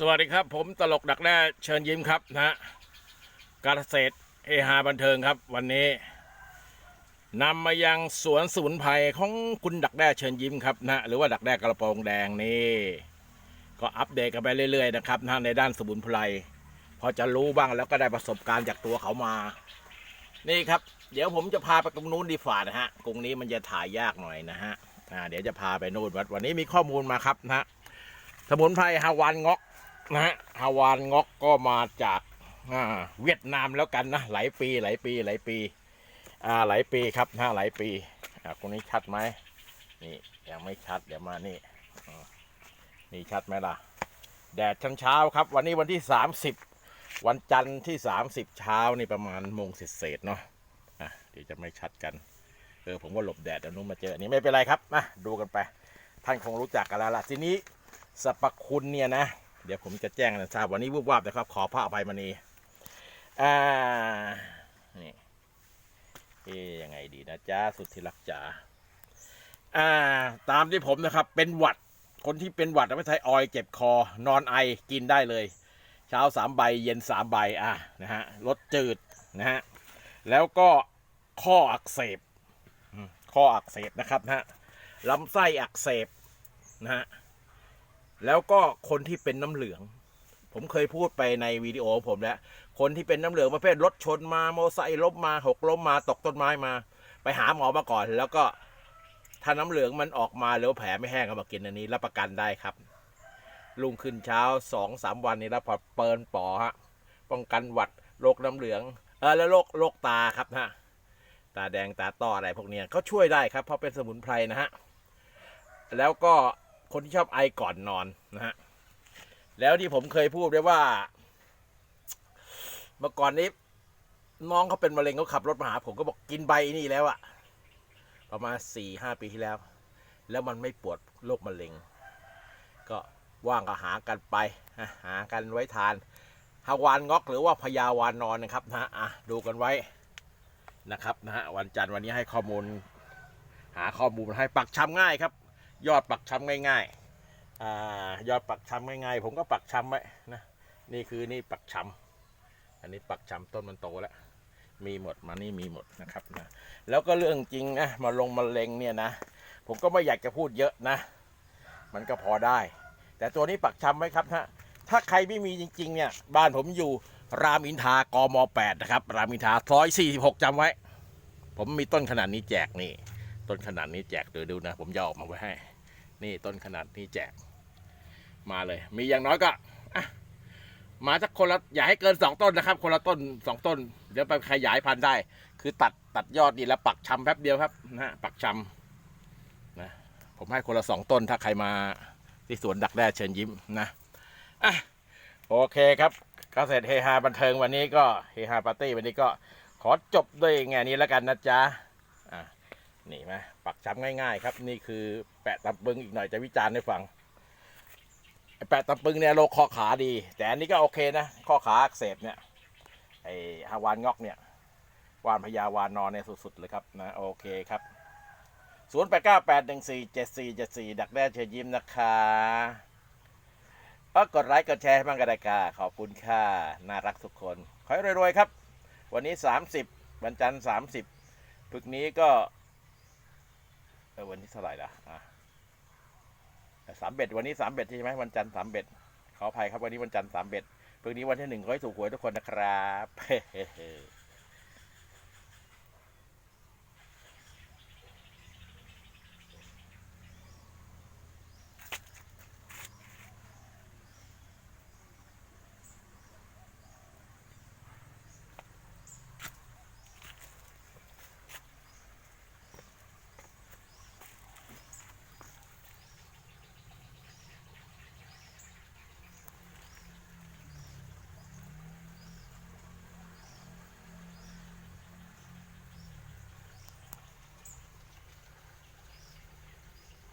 สวัสดีครับ ผมตลกดักแด้เชิญยิ้มครับนะฮะการเกษตรเฮฮาบันเทิงครับ วันนี้นำมายังสวนสมุนไพรของคุณดักแด้เชิญยิ้มครับนะหรือว่าดักแด้กระโปรงแดงนี่ ก็อัปเดตกันไปเรื่อยๆนะครับนะในด้านสมุนไพรพอจะรู้บ้างแล้วก็ได้ประสบการณ์จากตัวเขามา นี่ครับ เดี๋ยวผมจะพาไปตรงนู้นดีฝ่านะฮะกรงนี้มันจะถ่ายยากหน่อยนะฮะเดี๋ยวจะพาไปนู่นวันนี้มีข้อมูลมาครับนะฮะสมุนไพรฮาวานงอก นะฮะฮาวานงอกก็มาจากาเวียดนามแล้วกันนะหลายปีหลายปีหลายปีอ่าหลายปีครับนะหลายปีอ่าตรงนี้ชัดไหมนี่ยังไม่ชัดเดี๋ยวมานี่อ่านี่ชัดไหมล่ะ แดดเช้าครับ วันนี้วันที่ 30 วันจันทร์ที่ 30 เช้านี่ประมาณโมงเศษเนาะอะเดี๋ยวจะไม่ชัดกันเออผมว่าหลบแดดอันนู้นมาเจออันนี้ไม่เป็นไรครับนะดูกันไป ท่านคงรู้จักกันแล้วล่ะทีนี้สรรพคุณเนี่ยนะ เดี๋ยวผมจะแจ้งนะทราบวันนี้วุบวับนะครับ ขอพระอภัยมณีอ่านี่เอ๊ยังไงดีนะจ๊ะสุดที่รักจ๋าอ่า ตามที่ผมนะครับ เป็นหวัดคนที่เป็นหวัดไม่ใช่ออยเจ็บคอ นอนไอกินได้เลย เช้าสามใบเย็นสามใบอะนะฮะลดจืดนะฮะแล้วก็ข้ออักเสบข้ออักเสบนะครับนะฮะลำไส้อักเสบนะฮะ แล้วก็คนที่เป็นน้ำเหลือง ผมเคยพูดไปในวิดีโอผมแล้ว คนที่เป็นน้ำเหลืองประเภทรถชนมาโมไซค์ล้มมาหกล้มมาตกต้นไม้มา ไปหาหมอมาก่อน แล้วก็ถ้าน้ำเหลืองมันออกมาแล้วแผลไม่แห้งก็มากินอันนี้รับประกันได้ครับ ลุงขึ้นเช้าสองสามวันนี้แล้วพอเปินปอฮะป้องกันหวัดโรคน้ำเหลืองเออแล้วโรคโรคตาครับฮะตาแดงตาต้ออะไรพวกเนี้ยเขาช่วยได้ครับเพราะเป็นสมุนไพรนะฮะแล้วก็ คนที่ชอบไอก่อนนอนนะฮะแล้วที่ผมเคยพูดไว้ว่า เมื่อก่อนนี้ น้องเขาเป็นมะเร็งเขาขับรถมาหาผมก็บอกกินใบนี่แล้วอะประมาณสี่ห้าปีที่แล้ว แล้วมันไม่ปวดโรคมะเร็ง ก็ว่างก็หากันไปหากันไว้ทานฮาวานงอกหรือว่าพญาวานนอนนะครับนะฮะอะดูกันไว้นะครับนะฮะวันจันทร์วันนี้ให้ข้อมูล หาข้อมูลมาให้ปักชำง่ายครับ ยอดปักช้ำง่ายๆอ่ายอดปักช้ำง่ายๆผมก็ปักช้ำไว้นะนี่คือนี่ปักช้ำอันนี้ปักช้ำต้นมันโตแล้วมีหมดมานี่มีหมดนะครับนะแล้วก็เรื่องจริงนะมาลงมาเลงเนี่ยนะ ผมก็ไม่อยากจะพูดเยอะนะ มันก็พอได้ แต่ตัวนี้ปักช้ำไว้ครับฮะถ้าใครไม่มีจริง ๆ เนี่ย บ้านผมอยู่รามอินทากม 8 นะครับ รามอินทาซอย46จำไว้ ผมมีต้นขนาดนี้แจกนี่ ต้นขนาดนี้แจกเดี๋ยวดูนะ ผมจะออกมาไว้ให้ นี่ต้นขนาดนี้แจก มาเลย มีอย่างน้อยก็มาสักคนละอย่าให้เกินสองต้นนะครับ คนละต้นสองต้น เดี๋ยวไปขยายพันธุ์ได้ คือตัดตัดยอดนี่แล้วปักชำแป๊บเดียวครับนะปักชำนะผมให้คนละสองต้นถ้าใครมาที่สวนดักแด้เชิญยิ้มนะอะโอเคครับกเกษตรเฮฮาบันเทิงวันนี้ก็เฮฮาปาร์ตี้วันนี้ก็ขอจบด้วยแง่นี้แล้วกันนะจ๊ะ นี่ไหมปักช้ำง่ายๆ ครับ นี่คือแปะตำปึงอีกหน่อยจะวิจารณ์ให้ฟังแปะตำปึงเนี่ยโรคข้อขาดี แต่อันนี้ก็โอเคนะ ข้อขาอักเสบเนี่ยไอ้ฮาวานงอกเนี่ยวานพญาวานนอนเนี่ยสุดๆเลยครับนะโอเคครับศูนย์แปดเก้าแปดหนึ่งสี่เจ็ดสี่เจ็ดสี่ดักแด้เชิญยิ้มนะคะก็กดไลค์กดแชร์ให้บ้างก็ได้ค่ะขอบคุณค่ะ น่ารักทุกคน ขอให้รวย ๆ ครับ วันนี้สามสิบวันจันทร์สามสิบพึกนี้ก็ ออวันนี้เท่าไหร่ละอะสามเบ็ดวันนี้สามเบ็ดใช่ไหมวันจันทร์สามเบ็ดขออภัยครับวันนี้วันจันทร์สามเบ็ดพรุ่งนี้วันที่หนึ่งขอให้ถูกหวยทุกคนนะครับ